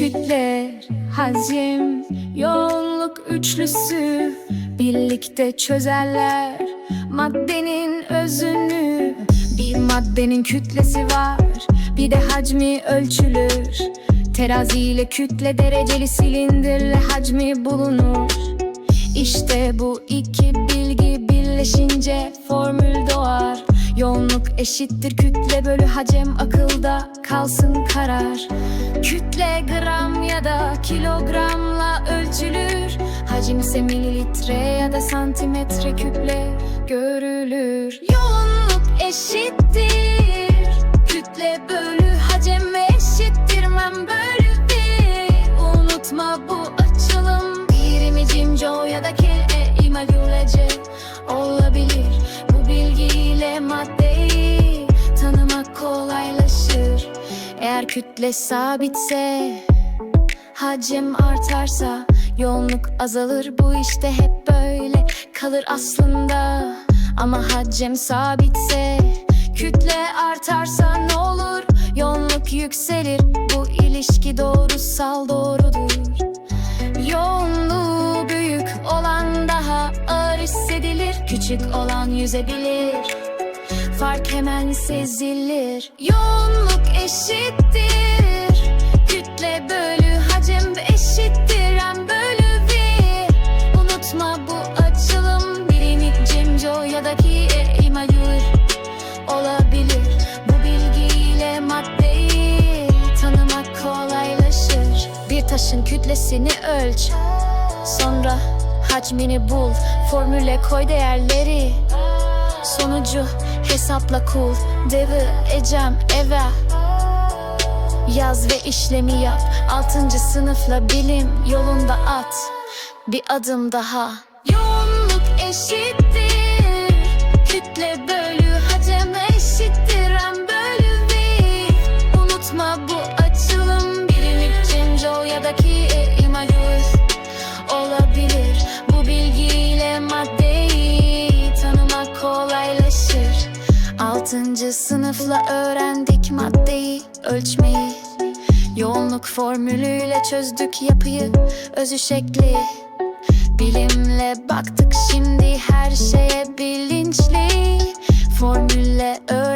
kütle, hacim, yoğunluk üçlüsü Birlikte çözerler maddenin özünü. Bir maddenin kütlesi var, bir de hacmi ölçülür. Teraziyle kütle dereceli silindirle hacmi bulunur. İşte bu iki bilgi birleşince formül doğar Yoğunluk eşittir kütle bölü hacem akılda kalsın karar. Kütle gram ya da kilogramla ölçülür. Hacim ise mililitre ya da santimetre küple görülür. Yoğunluk eşittir Kütle bölü hacem eşittir. Men bölü bir Unutma bu açılım. Birimi cimco ya da kere imagülece olabilir maddeyi tanımak kolaylaşır. Eğer kütle sabitse Hacim artarsa yoğunluk azalır. Bu işte hep böyle kalır aslında. Ama hacim sabitse kütle artarsa ne olur? Yoğunluk yükselir. Bu ilişki doğrusal doğrudur. Yoğunluğu büyük olan daha ağır hissedilir. Küçük olan yüzebilir Fark hemen sezilir. Yoğunluk eşittir. Kütle bölü hacim eşittir. M bölü V. Unutma bu açılım Birini cimco ya da ki imagür olabilir. Bu bilgiyle maddeyi tanımak kolaylaşır. Bir taşın kütlesini ölç. Sonra hacmini bul. Formüle koy değerleri. Sonucu hesapla kul Devı ecem eve Yaz ve işlemi yap. Altıncı sınıfla bilim yolunda at. Bir adım daha. Yoğunluk eşittir. Kütle bölü Altıncı sınıfla öğrendik maddeyi, ölçmeyi. Yoğunluk formülüyle çözdük yapıyı, özü şekli. Bilimle baktık şimdi her şeye bilinçli. Formülle öğrendik